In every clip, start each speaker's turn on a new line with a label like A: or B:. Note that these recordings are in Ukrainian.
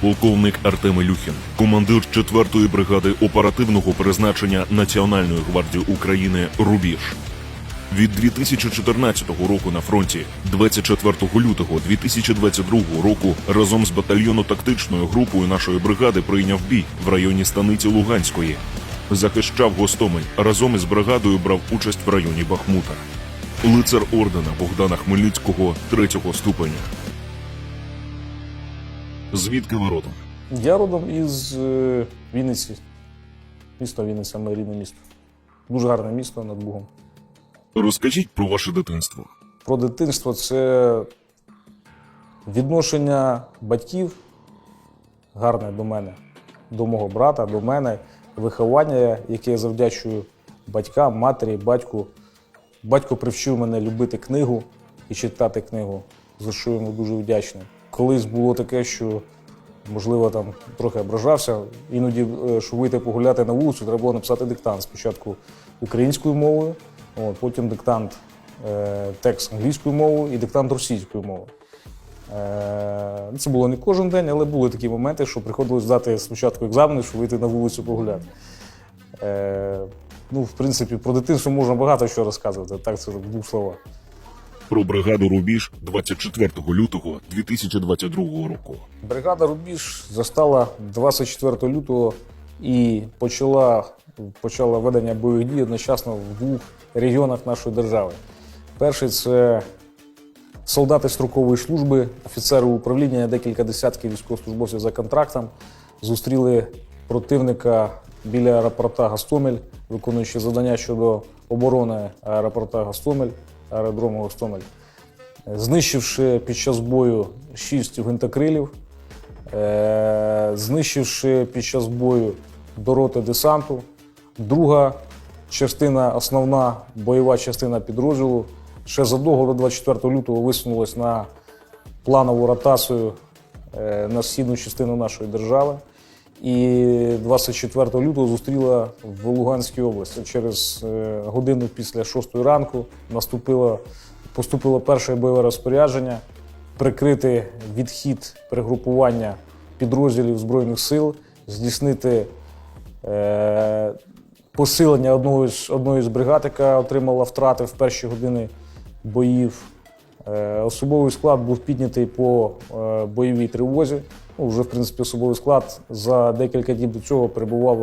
A: Полковник Артем Ілюхін, командир 4-ї бригади оперативного призначення Національної гвардії України Рубіж. Від 2014 року на фронті, 24 лютого 2022 року, разом з батальйонно-тактичною групою нашої бригади прийняв бій в районі станиці Луганської. Захищав Гостомель, разом із бригадою брав участь в районі Бахмута. Лицар ордена Богдана Хмельницького третього ступеня. Звідки ви родом?
B: Я родом із е, Вінниці. Місто Вінниця, моє рідне місто. Дуже гарне місто над Бугом.
A: Розкажіть про ваше дитинство.
B: Про дитинство це відношення батьків гарне до мене, до мого брата, до мене, виховання, яке я завдячую батькам, матері, батьку. Батько привчив мене любити книгу і читати книгу, за що йому дуже вдячний. Колись було таке, що можливо там трохи ображався. Іноді, е, щоб вийти погуляти на вулицю, треба було написати диктант. Спочатку українською мовою, от, потім диктант е, текст англійською мовою і диктант російською мовою. Е, Це було не кожен день, але були такі моменти, що приходилось здати спочатку екзамени, щоб вийти на вулицю погуляти. Е, ну, в принципі, про дитинство можна багато що розказувати, так це в двох словах.
A: Про бригаду Рубіж 24 лютого 2022 року.
B: Бригада Рубіж застала 24 лютого і почала, почала ведення бойових дій одночасно в двох регіонах нашої держави. Перший це солдати строкової служби, офіцери управління, декілька десятків військовослужбовців за контрактом зустріли противника біля аеропорта Гастомель, виконуючи завдання щодо оборони аеропорта Гастомель, аеродрому Гастомель знищивши під час бою шість гвинтокрилів, е, знищивши під час бою до роти десанту. Друга частина, основна бойова частина підрозділу, ще задовго до 24 лютого висунулась на планову ротацію е, на східну частину нашої держави. І 24 лютого зустріла в Луганській області. Через е, годину після 6 ранку наступило, поступило перше бойове розпорядження прикрити відхід перегрупування підрозділів Збройних сил, здійснити е, посилення одного з, одної з бригад, яка отримала втрати в перші години боїв. Е, Особовий склад був піднятий по е, бойовій тривозі. Ну, вже, в принципі, особовий склад за декілька днів до цього перебував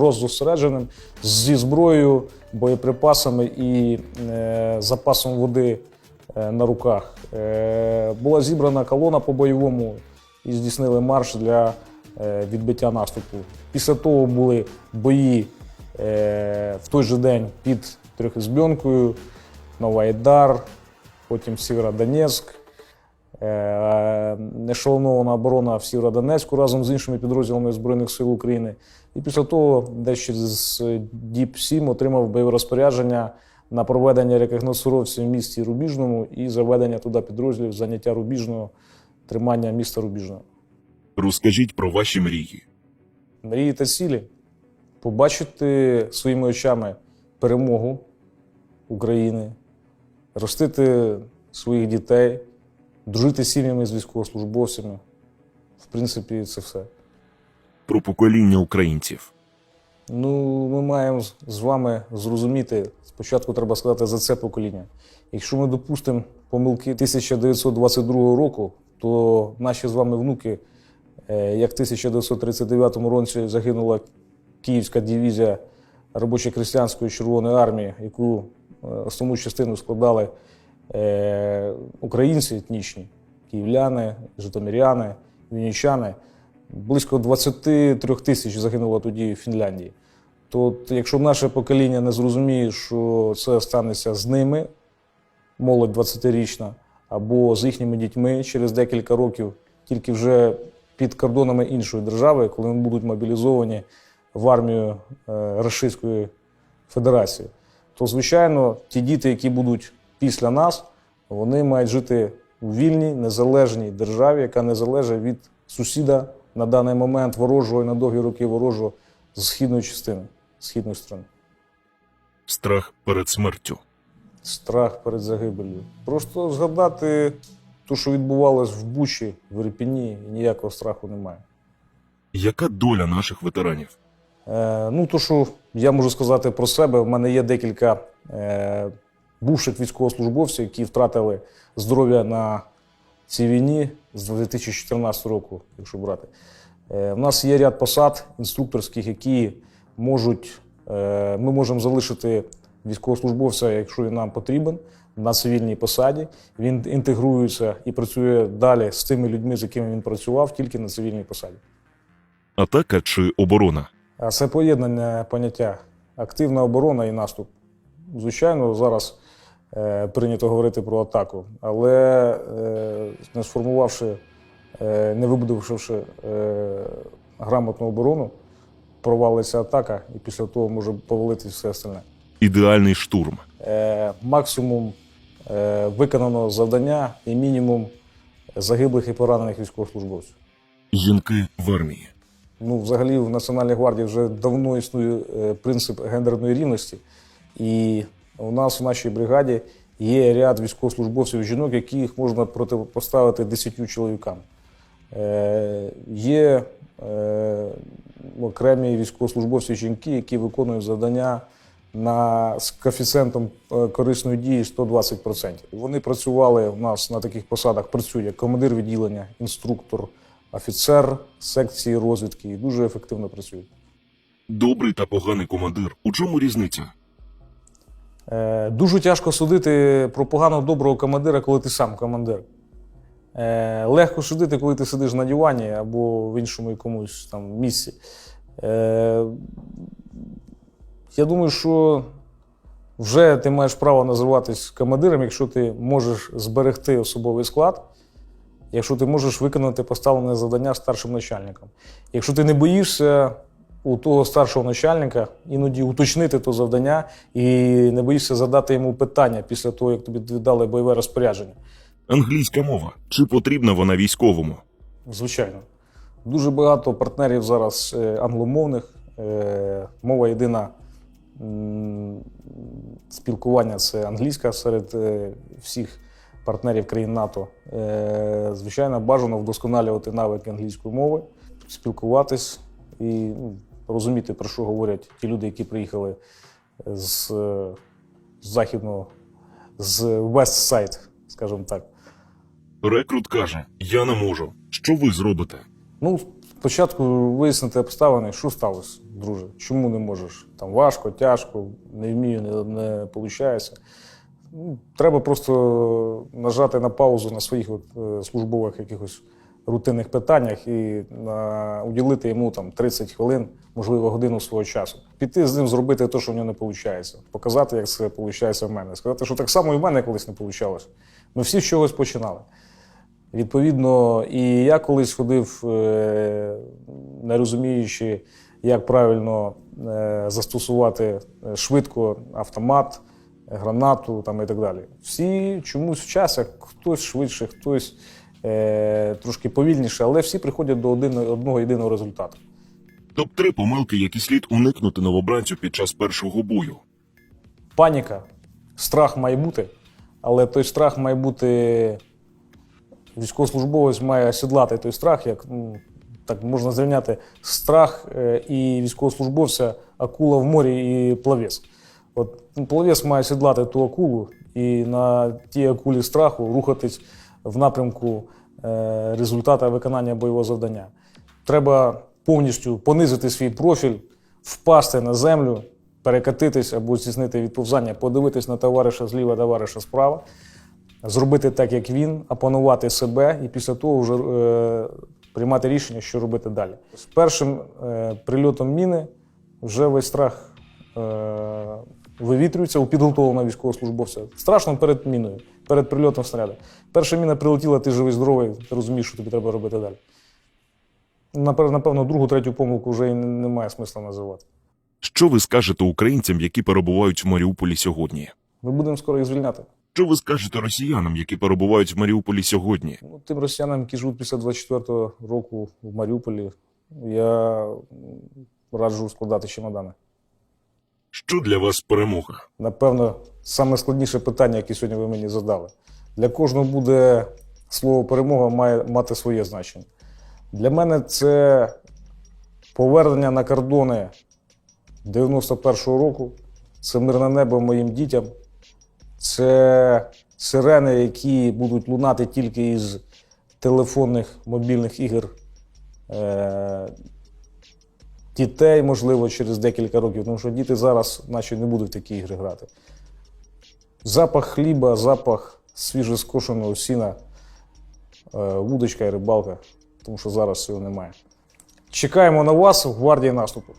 B: роззосередженим зі зброєю, боєприпасами і е, запасом води на руках. Була зібрана колона по бойовому і здійснили марш для відбиття наступу. Після того були бої в той же день під Трьохізбьонкою, Новоайдар, потім Сєвєродонецьк, е, ешелонована оборона в Сєвєродонецьку разом з іншими підрозділами Збройних сил України. І після того, десь через діб 7 отримав бойове розпорядження на проведення рекогносцировців в місті Рубіжному і заведення туди підрозділів заняття Рубіжного, тримання міста Рубіжного.
A: Розкажіть про ваші мрії.
B: Мрії та цілі побачити своїми очами перемогу України, ростити своїх дітей, дружити з сім'ями з військовослужбовцями. В принципі, це все.
A: Про покоління українців.
B: Ну, ми маємо з- вами зрозуміти, спочатку треба сказати за це покоління. Якщо ми допустимо помилки 1922 року, то наші з вами внуки, е, як в 1939 році загинула Київська дивізія робочо-крестьянської Червоної армії, яку основну частину складали е, українці етнічні, київляни, житомиряни, вінничани. Близько 23 тисяч загинуло тоді в Фінляндії. То якщо наше покоління не зрозуміє, що це станеться з ними, молодь 20-річна, або з їхніми дітьми через декілька років, тільки вже під кордонами іншої держави, коли вони будуть мобілізовані в армію е, Російської Федерації, то звичайно ті діти, які будуть після нас, вони мають жити у вільній, незалежній державі, яка не залежить від сусіда на даний момент ворожого і на довгі роки ворожого з східної частини, східної сторони.
A: Страх перед смертю.
B: Страх перед загибелью. Просто згадати те, що відбувалось в Бучі, в Ірпіні, ніякого страху немає.
A: Яка доля наших ветеранів?
B: Е, ну, то, що я можу сказати про себе, в мене є декілька е, бувших військовослужбовців, які втратили здоров'я на цій війні з 2014 року, якщо брати. Е, в нас є ряд посад інструкторських, які можуть, е, ми можемо залишити військовослужбовця, якщо він нам потрібен, на цивільній посаді. Він інтегрується і працює далі з тими людьми, з якими він працював, тільки на цивільній посаді.
A: Атака чи оборона?
B: А це поєднання поняття активна оборона і наступ. Звичайно, зараз е, прийнято говорити про атаку, але е, не сформувавши, е, не вибудувавши е, грамотну оборону, провалиться атака, і після того може повалитись все остальне.
A: Ідеальний штурм.
B: Е, максимум е, виконаного завдання і мінімум загиблих і поранених військовослужбовців.
A: Жінки в армії.
B: Ну, взагалі, в Національній гвардії вже давно існує е, принцип гендерної рівності. І у нас в нашій бригаді є ряд військовослужбовців жінок, яких можна протипоставити 10 чоловікам. Е, є е, окремі військовослужбовці жінки, які виконують завдання на, з коефіцієнтом е, корисної дії 120%. Вони працювали у нас на таких посадах, працює командир відділення, інструктор, офіцер секції розвідки і дуже ефективно працюють.
A: Добрий та поганий командир. У чому різниця?
B: Е, дуже тяжко судити про поганого доброго командира, коли ти сам командир. Е, легко судити, коли ти сидиш на дивані або в іншому якомусь там місці. Е, я думаю, що вже ти маєш право називатись командиром, якщо ти можеш зберегти особовий склад, якщо ти можеш виконати поставлене завдання старшим начальником. Якщо ти не боїшся у того старшого начальника іноді уточнити то завдання і не боїшся задати йому питання після того, як тобі віддали бойове розпорядження.
A: Англійська мова. Чи потрібна вона військовому?
B: Звичайно. Дуже багато партнерів зараз е, англомовних. Е, Мова єдина спілкування це англійська серед е, всіх партнерів країн НАТО. Е, Звичайно, бажано вдосконалювати навики англійської мови, спілкуватись і ну, розуміти, про що говорять ті люди, які приїхали з, е, з західного, з West Side, скажімо так.
A: Рекрут каже: Я не можу. Що ви зробите?
B: Ну, спочатку вияснити обставини, що сталося, друже. Чому не можеш? Там важко, тяжко, не вмію, не, не виходить. Треба просто нажати на паузу на своїх от, е, службових якихось рутинних питаннях і на, уділити йому там 30 хвилин, можливо, годину свого часу. Піти з ним зробити те, що в нього не виходить. Показати, як це виходить в мене. Сказати, що так само і в мене колись не вийшло. Ми всі з чогось починали. Відповідно, і я колись ходив, е, не розуміючи, як правильно е, застосувати швидко автомат, гранату там, і так далі. Всі чомусь вчаться, хтось швидше, хтось е, трошки повільніше, але всі приходять до один, одного єдиного результату.
A: Топ-3 помилки, які слід уникнути новобранцю під час першого бою.
B: Паніка, страх має бути, але той страх має бути військовослужбовець має осідлати той страх, як ну, так можна зрівняти страх е, і військовослужбовця акула в морі і плавець. От ну, плавець має сідлати ту акулу і на тій акулі страху рухатись в напрямку е, результата виконання бойового завдання. Треба повністю понизити свій профіль, впасти на землю, перекатитись або здійснити відповзання, подивитись на товариша зліва, товариша справа зробити так, як він, опанувати себе, і після того вже е, приймати рішення, що робити далі. З першим е, прильотом міни вже весь страх е, вивітрюється у підготовленого військовослужбовця. Страшно перед міною, перед прильотом снаряду. Перша міна прилетіла, ти живий, здоровий, ти розумієш, що тобі треба робити далі. Напевно, другу, третю помилку вже і немає смисла називати.
A: Що ви скажете українцям, які перебувають в Маріуполі сьогодні?
B: Ми будемо скоро їх звільняти.
A: Що ви скажете росіянам, які перебувають в Маріуполі сьогодні?
B: Ну, тим росіянам, які живуть після 24-го року в Маріуполі, я раджу складати чемодани.
A: Що для вас перемога?
B: Напевно, саме складніше питання, яке сьогодні ви мені задали. Для кожного буде слово перемога має мати своє значення. Для мене це повернення на кордони 91-го року, це мирне небо моїм дітям, це сирени, які будуть лунати тільки із телефонних мобільних ігор. Е- дітей, можливо, через декілька років, тому що діти зараз наче не будуть в такі ігри грати. Запах хліба, запах свіжескошеного сіна, е, вудочка і рибалка, тому що зараз цього немає. Чекаємо на вас в гвардії наступу.